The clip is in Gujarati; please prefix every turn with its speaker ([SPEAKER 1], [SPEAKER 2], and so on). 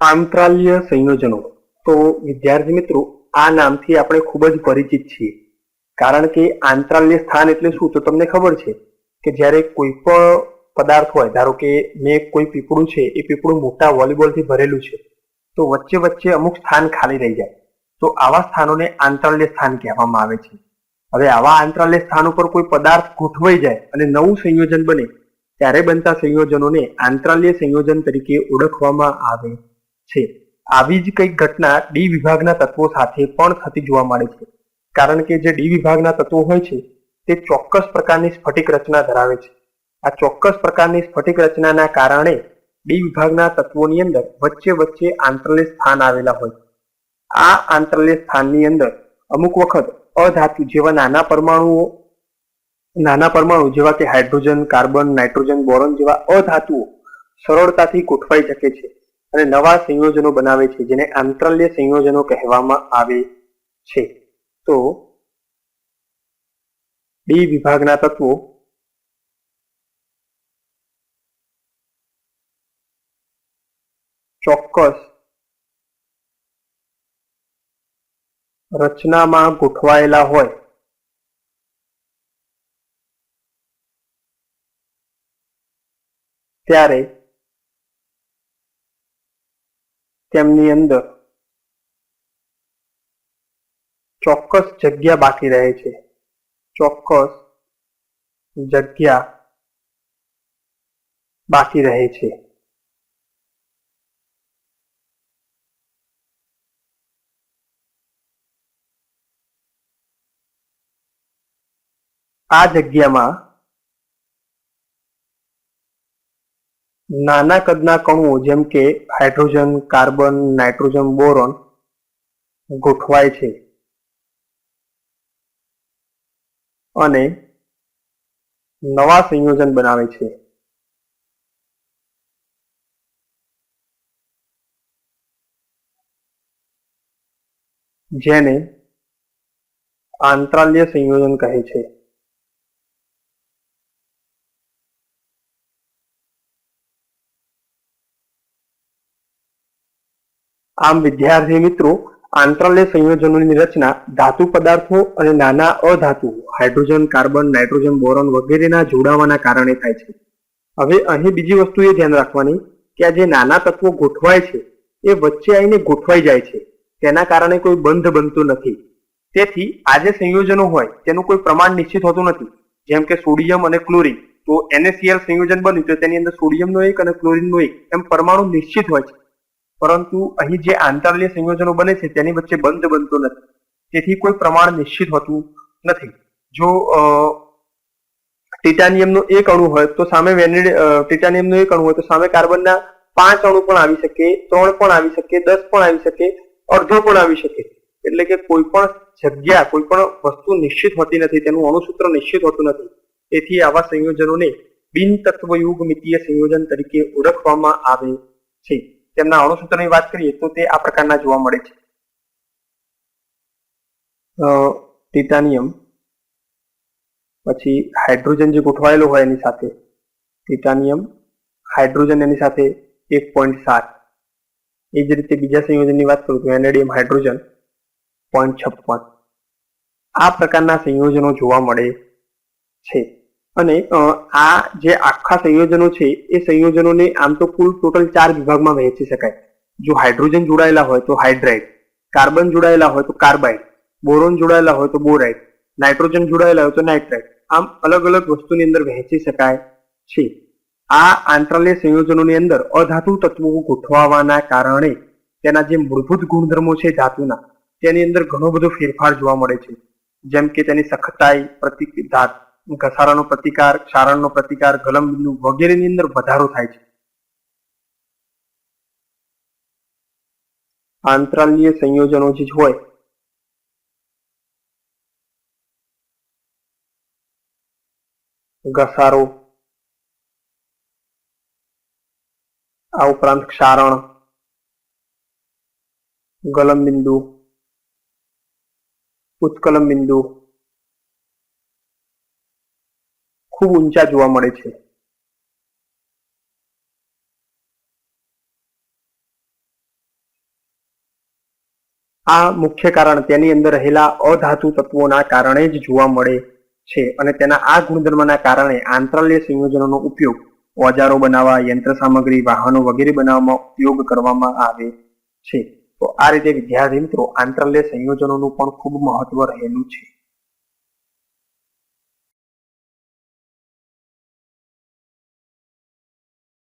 [SPEAKER 1] આંતરાલ્ય સંયોજનો. તો વિદ્યાર્થી મિત્રો, આ નામથી આપણે ખૂબ જ પરિચિત છીએ. કારણ કે આંતરાલ્ય સ્થાન એટલે શું? તો તમને ખબર છે કે જ્યારે કોઈ પણ પદાર્થ હોય, ધારો કે મેં કોઈ પીપળું છે, એ પીપળું મોટા વોલીબોલથી ભરેલું છે, તો વચ્ચે વચ્ચે અમુક સ્થાન ખાલી રહી જાય. તો આવા સ્થાનોને આંતરાલ્ય સ્થાન કહેવામાં આવે છે. હવે આવા આંતરાલ્ય સ્થાન ઉપર કોઈ પદાર્થ ગોઠવાઈ જાય અને નવું સંયોજન બને, ત્યારે બનતા સંયોજનોને આંતરાલ્ય સંયોજન તરીકે ઓળખવામાં આવે છે. આવી જ કંઈક ઘટના ડી વિભાગના તત્વો સાથે પણ થતી જોવા મળે છે. કારણ કે જે ડી વિભાગના તત્વો હોય છે, તે ચોક્કસ પ્રકારની સ્ફટિક રચના ધરાવે છે. આ ચોક્કસ પ્રકારની સ્ફટિક રચનાના કારણે ડી વિભાગના તત્વોની અંદર વચ્ચે વચ્ચે આંતરલે સ્થાન આવેલા હોય. આ આંતરલે સ્થાનની અંદર અમુક વખત અધાતુ જેવા નાના પરમાણુઓ, નાના પરમાણુ જેવા કે હાઇડ્રોજન, કાર્બન, નાઇટ્રોજન, બોરોન જેવા અધાતુઓ સરળતાથી ગોઠવાઈ શકે છે. અને નવા સંયોજનો બનાવે છે, જેને આંતરલ્ય સંયોજનો કહેવામાં આવે છે. તો ડી વિભાગના તત્વો. ચોક્કસ રચનામાં ગોઠવાયેલા હોય. ત્યારે તેમની અંદર ચોક્કસ જગ્યા બાકી રહે છે. ચોક્કસ જગ્યા બાકી રહે છે. આ જગ્યામાં નાના કદના કણુઓ જેમ કે હાઇડ્રોજન, કાર્બન, નાઇટ્રોજન, બોરોન ગોઠવાય છે. અને નવા સંયોજન બનાવે છે. જેને આંતરાલ્ય સંયોજન કહે છે. આમ વિદ્યાર્થી મિત્રો, આંતરાલ્ય સંયોજનોની રચના ધાતુ પદાર્થો અને નાના અધાતુ હાઇડ્રોજન, કાર્બન, નાઇટ્રોજન, બોરોન વગેરેના જોડાવાના કારણે થાય છે. હવે અહીં બીજી વસ્તુ એ ધ્યાન રાખવાની કે આ જે નાના તત્વો ગોઠવાય છે, એ વચ્ચે આવીને ગોઠવાઈ જાય છે. તેના કારણે કોઈ બંધ બનતું નથી. તેથી આ જે સંયોજનો હોય, તેનું કોઈ પ્રમાણ નિશ્ચિત હોતું નથી. જેમ કે સોડિયમ અને ક્લોરિન. તો NaCl સંયોજન બન્યું, તો તેની અંદર સોડિયમનો એક અને ક્લોરિનનો એક એમ પરમાણુ નિશ્ચિત હોય છે. પરંતુ અહીં જે આંતરલીય સંયોજનો બને છે તેની વચ્ચે બંધ બનતો નથી. તેથી કોઈ પ્રમાણ નિશ્ચિત હોતું નથી. જો ટિટાનિયમનો એક અણુ હોય તો સામે વેનેડ ટિટાનિયમનો એક અણુ હોય તો સામે કાર્બનના પાંચ અણુ પણ આવી શકે, ત્રણ પણ આવી શકે, દસ પણ આવી શકે, અડધો પણ આવી શકે. એટલે કે કોઈ પણ જગ્યા, કોઈ પણ વસ્તુ નિશ્ચિત હોતી નથી, તેનું અણુસૂત્ર નિશ્ચિત હોતું નથી. તેથી આવા સંયોજનોને બિન તત્વયુગ મિતીય સંયોજન તરીકે ઓળખવામાં આવે છે. તેમના અણુસૂત્રની વાત કરીએ તો તે આ પ્રકારના જોવા મળે છે. ટિટાનિયમ પછી હાઇડ્રોજન જે ગોઠવાયેલો હોય એની સાથે ટિટાનિયમ હાઇડ્રોજન એની સાથે એક પોઈન્ટ સાત. એ જ રીતે બીજા સંયોજનની વાત કરું તો એનેડિયમ હાઇડ્રોજન પોઈન્ટ છપ્પન. આ પ્રકારના સંયોજનો જોવા મળે છે. અને આ જે આખા સંયોજનો છે, એ સંયોજનોને આમ તો કુલ ટોટલ ચાર વિભાગમાં વહેંચી શકાય. જો હાઇડ્રોજન જોડાયેલા હોય તો હાઇડ્રાઇડ, કાર્બન જોડાયેલા હોય તો કાર્બાઇડ, બોરોન જોડાયેલા હોય તો બોરાઇડ, નાઇટ્રોજન જોડાયેલા હોય તો નાઇટ્રાઇડ. આમ અલગ અલગ વસ્તુની અંદર વહેંચી શકાય છે. આ આંતરાલય સંયોજનોની અંદર અધાતુ તત્વો ગોઠવાવાના કારણે તેના જે મૂળભૂત ગુણધર્મો છે ધાતુના, તેની અંદર ઘણો બધો ફેરફાર જોવા મળે છે. જેમ કે તેની સખતાઈ પ્રતિક ધાત ઘસારાનો પ્રતિકાર, ક્ષારણનો પ્રતિકાર ગલનબિંદુ વગેરેની અંદર વધારો થાય છે. આંતરાલીય સંયોજનો જે હોય, ઘસારો, આ ઉપરાંત ક્ષારણ ગલનબિંદુ ઉત્કલમ બિંદુ ખૂબ ઊંચા જોવા મળે છે. આ મુખ્ય કારણ તેની અંદર રહેલા અધાતુ તત્વોના કારણે જ જોવા મળે છે અને તેના આ ગુણધર્મના કારણે આંતરાલય સંયોજનોનો ઉપયોગ ઓજારો બનાવવા, યંત્ર સામગ્રી, વાહનો વગેરે બનાવવામાં ઉપયોગ કરવામાં આવે છે. તો આ રીતે વિદ્યાર્થી મિત્રો આંતરાલય સંયોજનોનું પણ ખૂબ મહત્વ રહેલું છે.